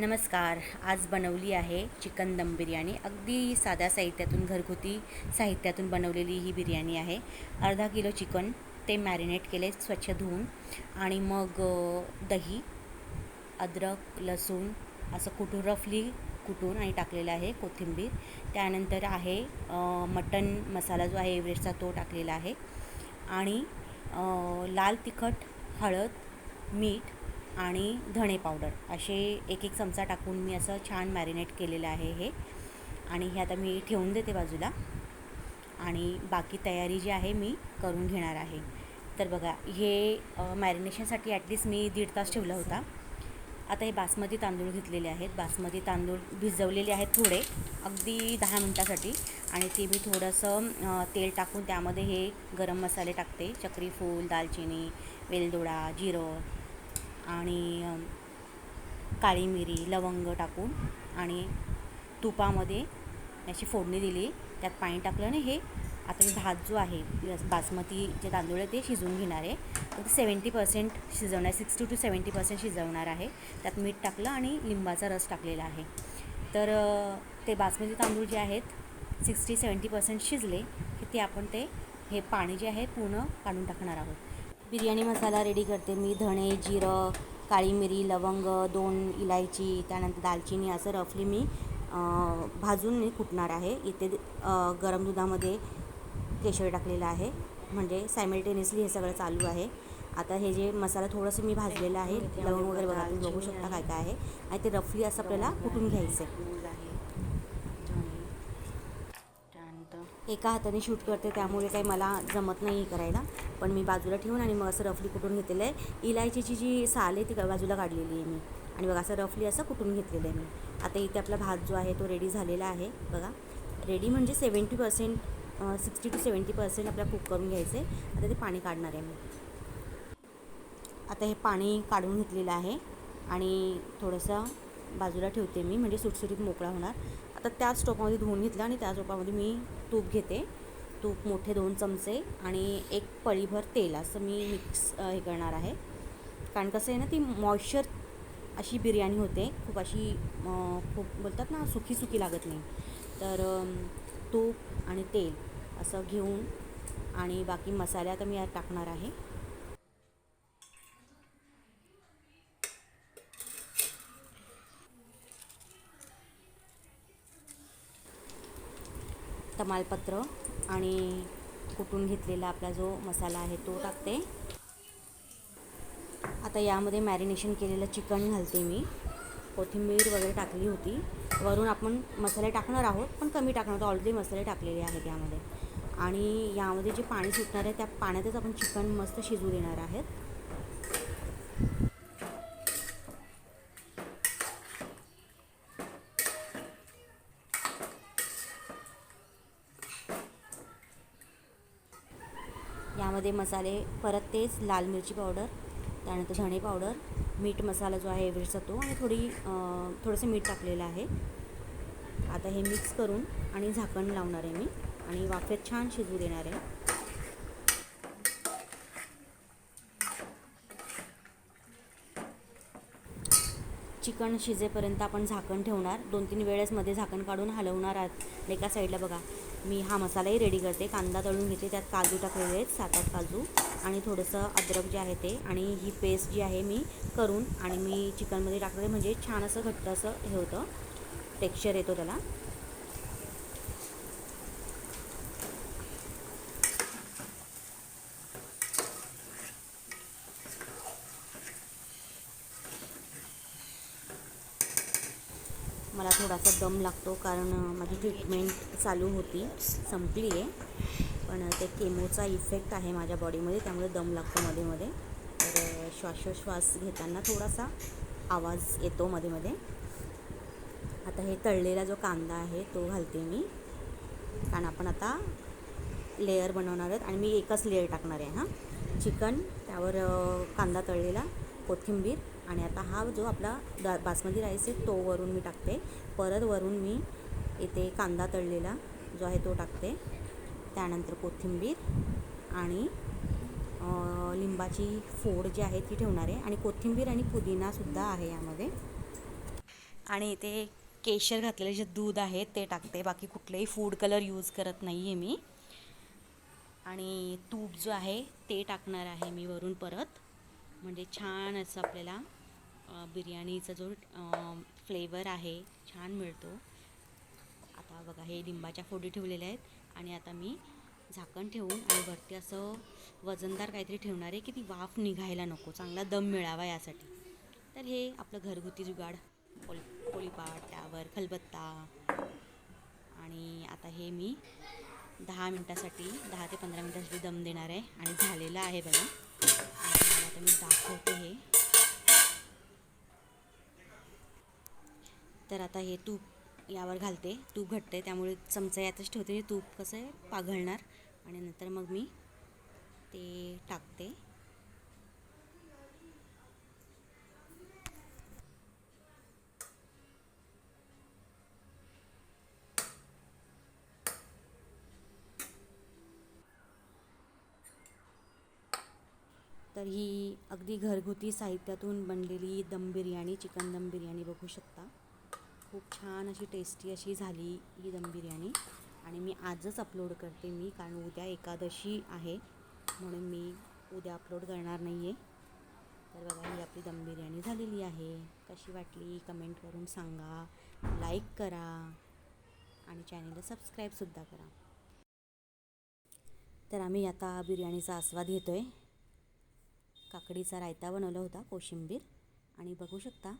नमस्कार. आज बनवली आहे चिकन दम बिर्याणी. अगदी साध्या साहित्यातून घरगुती साहित्यातून बनवलेली ही बिर्याणी आहे. अर्धा किलो चिकन ते मॅरिनेट केले स्वच्छ धुवून. आणि मग दही अद्रक लसूण असं कुठून रफली कुटून आणि टाकलेलं आहे कोथिंबीर. त्यानंतर आहे मटन मसाला जो आहे एव्हरेस्टचा तो टाकलेला आहे. आणि लाल तिखट हळद मीठ आणि धणे पावडर असे एक एक चमचा टाकून मी असं छान मॅरिनेट केलेलं आहे हे. आणि हे आता मी ठेवून देते बाजूला. आणि बाकी तयारी जी आहे मी करून घेणार आहे. तर बघा हे मॅरिनेशनसाठी ॲटलिस्ट मी दीड तास ठेवला होता. आता हे बासमती तांदूळ घेतलेले आहेत. बासमती तांदूळ भिजवलेले आहेत थोडे अगदी दहा मिनटासाठी. आणि ते मी थोडंसं तेल टाकून त्यामध्ये हे गरम मसाले टाकते. चक्रीफूल दालचिनी वेलदोडा जिरं आणि काळी मिरी लवंग टाकून आणि तुपामध्ये याची फोडणी दिली. त्यात पाणी टाकलं आणि हे आता मी भात जो आहे बासमती जे तांदूळ आहे ते शिजवून घेणार आहे. अगदी सेवन्टी पर्सेंट शिजवणार सिक्स्टी टू सेवन्टी पर्सेंट शिजवणार आहे. त्यात मीठ टाकलं आणि लिंबाचा रस टाकलेला आहे. तर ते बासमती तांदूळ जे आहेत सिक्स्टी सेवन्टी पर्सेंट शिजले की ते आपण ते हे पाणी जे आहे पूर्ण काढून टाकणार आहोत. बिर्याणी मसाला रेडी करते. मी धणे जिरं काळी मिरी लवंग दोन इलायची त्यानंतर दालचिनी असं रफली मी भाजून मी कुटणार आहे. इथे गरम दुधामध्ये केशर टाकलेलं आहे. म्हणजे सायमल्टेनियसली हे सगळं चालू आहे. आता हे जे मसाला थोडंसं मी भाजलेलं आहे लवंग वगैरे बघा तुम्ही बघू शकता काय काय आहे. आणि ते रफली असं आपल्याला कुटून घ्यायचं आहे त्यानंतर एका हाताने शूट करते त्यामुळे काही मला जमत नाही करायला. पण मी बाजूला ठेवून आणि मग असं रफली कुठून घेतलेलं आहे. इलायचीची जी साल आहे ती बाजूला काढलेली आहे मी. आणि बघा असं रफली असं कुठून घेतलेलं आहे मी. आता इथे आपला भात जो आहे तो रेडी झालेला आहे. बघा. रेडी म्हणजे seventy percent sixty two seventy percent आपल्याला कुक करून घ्यायचं आहे आता ते पाणी काढणार आहे मी. आता हे पाणी काढून घेतलेलं आहे. आणि थोडंसं बाजूला ठेवते मी. म्हणजे सुटसुटीत मोकळा होणार. आता त्याच टोपामध्ये धुवून घेतलं आणि त्या टोपामध्ये मी तूप घेते. तूप मोठे दोन चमचे आणि एक पळीभर तेल असं मी मिक्स हे करणार आहे. कारण कसं आहे ना ती मॉइश्चर अशी बिर्याणी होते. खूप अशी खूप बोलतात ना सुकी सुकी लागत नाही. तर तूप आणि तेल असं घेऊन आणि बाकी मसाले आता मी यात टाकणार आहे. तमालपत्र आणि कुटून घेतलेला आपला जो मसाला आहे तो टाकते. आता यामध्ये मॅरिनेशन केलेलं चिकन घालते मी. कोथिंबीर वगैरे टाकली होती. वरून आपण मसाले टाकणार आहोत पण कमी टाकणार आहोत. ऑलरेडी मसाले टाकलेले आहेत यामध्ये. आणि यामध्ये जे पाणी सुटणार आहे त्या पाण्यातच आपण चिकन मस्त शिजू देणार आहेत. त्यामध्ये मसाले परत तेच लाल मिरची पावडर त्यानंतर धणे पावडर मीठ मसाला जो आहे एव्हरेस्टचा तो आणि थोडी थोडंसं मीठ टाकलेलं आहे. आता हे मिक्स करून आणि झाकण लावणार आहे मी आणि वाफेत छान शिजू देणार आहे. चिकन शिजेपर्यंत आपण झाकण ठेवणार. दोन तीन वेळेस मध्ये झाकण काढून हलवणार आहात. एका साईडला बघा. मी हा मसालाही रेडी करते. कांदा तळून घेते. त्यात काजू टाकलेले आहेत. सात आठ काजू आणि थोडंसं अद्रक जे आहे ते आणि ही पेस्ट जी आहे मी करून आणि मी चिकनमध्ये टाकलेले म्हणजे छान असं घट्ट असं हे होतं. टेक्स्चर येतो त्याला. मला थोडासा दम लागतो कारण माझी ट्रीटमेंट चालू होती संपली आहे पण ते केमोचा इफेक्ट आहे माझ्या बॉडीमध्ये त्यामुळे दम लागतो मध्ये मध्ये तर श्वासोश्वास घेताना थोडासा आवाज येतो मध्ये मध्ये आता हे तळलेला जो कांदा आहे तो घालते मी. कारण आपण आता लेअर बनवणार आहेत आणि मी एकच लेअर टाकणार आहे हां. चिकन त्यावर कांदा तळलेला कोथिंबीर. आणि आता हा जो आपला दा बासमती राईस आहे तो वरून मी टाकते. परत वरून मी इथे कांदा तळलेला जो आहे तो टाकते. त्यानंतर कोथिंबीर आणि लिंबाची फोड जी आहे ती ठेवणार आहे. आणि कोथिंबीर आणि पुदिनासुद्धा आहे यामध्ये. आणि इथे केशर घातलेले जे दूध आहे ते टाकते. बाकी कुठलेही फूड कलर यूज करत नाही आहे मी. आणि तूप जो आहे ते टाकणार आहे मी वरून परत. म्हणजे छान असं आपल्याला बिर्याणीचा जो फ्लेवर आहे छान मिळतो. आता बघा हे लिंबाच्या फोडी ठेवलेल्या आहेत आणि आता मी झाकण ठेवून आणि वरती असं वजनदार काहीतरी ठेवणार आहे की ती वाफ निघायला नको चांगला दम मिळावा यासाठी. तर हे आपलं घरगुती जुगाड पोल पोळीपाट त्यावर खलबत्ता आणि आता हे मी दहा मिनटासाठी दहा ते पंधरा मिनटासाठी दम देणार आहे आणि झालेलं आहे बघा. आणि आता मी दाखवते हे. तर आता हे तूप यावर घालते. तूप घटते त्यामुळे चमचा यातच ठेवते. हे तूप कसं आहे? पाघळणार. आणि नंतर मग मी ते टाकते. तर ही अगदी घरगुती साहित्यातून बनलेली दम बिर्याणी चिकन दम बिर्याणी बघू शकता. खूप छान अशी टेस्टी अशी झाली ही दम बिर्याणी. आणि मी आजच अपलोड करते मी कारण उद्या एकादशी आहे म्हणून मी उद्या अपलोड करणार नाही आहे तर बघा ही आपली दम बिर्याणी झालेली आहे. कशी वाटली कमेंट करून सांगा. लाईक करा. आणि चॅनलला सबस्क्राईबसुद्धा करा. तर आम्ही आता बिर्याणीचा आस्वाद घेतो आहे काकडीचा रायता बनवला होता कोशिंबीर. आणि बघू शकता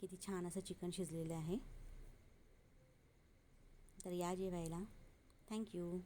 किती छान असं चिकन शिजलेलं आहे. तर या जेवायला. थँक्यू